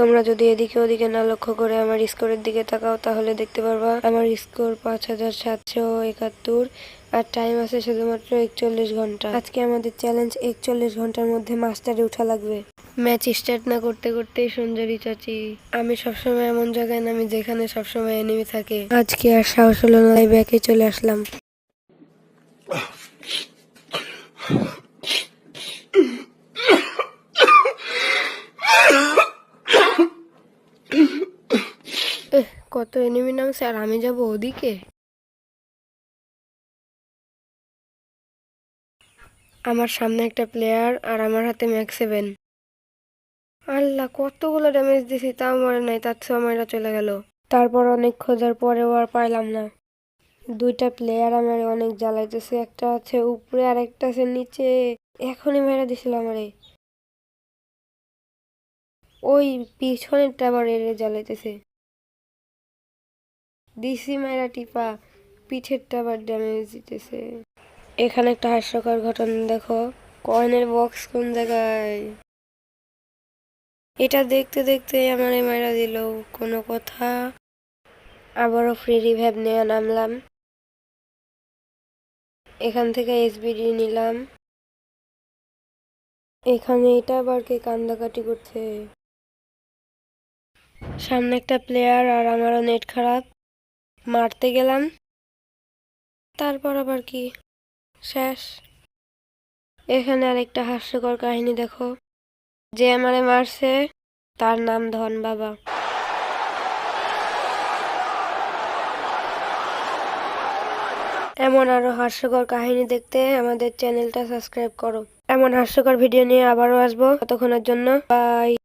তোমরা যদি এদিকে ওদিকে না লক্ষ্য করে আমার স্কোরের দিকে তাকাও, তাহলে দেখতে পারবা আমার স্কোর পাঁচ হাজার সাতশো একাত্তর আর টাইম আছে শুধুমাত্র একচল্লিশ ঘণ্টা। আজকে আমাদের চ্যালেঞ্জ একচল্লিশ ঘণ্টার মধ্যে মাস্টারে উঠা লাগবে। ম্যাচ স্টার্ট না করতে করতেই সুন্দরী চাচি। আমি সবসময় এমন জায়গায় নামি যেখানে সবসময় এনিমি থাকে। আজকে আর সাহস হলো না ব্যাকে চলে আসলাম। কত এনিমি নামছে আর আমি যাব ওদিকে? আমার সামনে একটা প্লেয়ার আর আমার হাতে ম্যাক্স সেভেন আল্লাহ, কতগুলো ড্যামেজ দিছি, তাও মরে নাই, তার আমারটা চলে গেল। তারপর অনেক খোঁজার পরেও আর পাইলাম না। দুইটা প্লেয়ার আমার অনেক জ্বালাইতেছে, একটা আছে উপরে আর একটা আছে নিচে। এখনই মেরা দিছিল আমারে। ওই পিছনেরটা আবার এড়ে জ্বালাইতেছে। দিসি মায়েরা টিপা পিঠেরটা আবার ড্যামেজ দিতেছে। এখানে একটা হাস্যকর ঘটনা, দেখো। কয়েনের বক্স কোন জায়গায়? এটা দেখতে দেখতে আমার মায়েরা দিল। কোনো কথা। আবারও ফ্রি রিভ্যাব নেওয়া নামলাম। এখান থেকে এসবিডি নিলাম। এখানে এটা আবার কে কান্দাকাটি করছে? সামনে একটা প্লেয়ার আর আমারও নেট খারাপ। মারতে গেলাম। তারপর আবার কি? শেষ। এখানে আরেকটা হাস্যকর কাহিনী দেখো। যে আমারে মারছে, তার নাম ধন বাবা। এমন আরও হাস্যকর কাহিনী দেখতে আমাদের চ্যানেলটা সাবস্ক্রাইব করো। এমন হাস্যকর ভিডিও নিয়ে আবারও আসব। ততক্ষণের জন্য বাই